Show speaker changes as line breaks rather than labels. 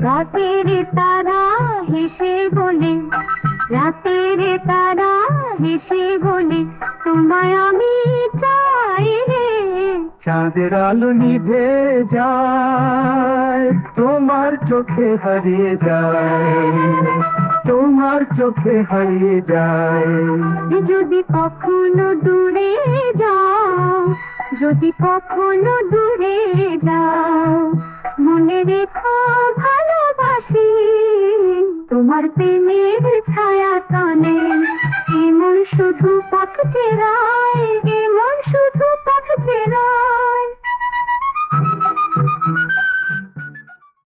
রাতের তারা হেসে বলে রাতের তারা হেসে বলে তোমায় আমি চাই রে।
চাঁদের আলো নিভে যায় তোমার চোখে হারিয়ে যায় তোমার চোখে হারিয়ে যায়।
যদি কখনো দূরে যাও যদি কখনো দূরে যাও মনে রেখো তোমার প্রেমের ছায়া কানে এমন শুধু পথ চেরা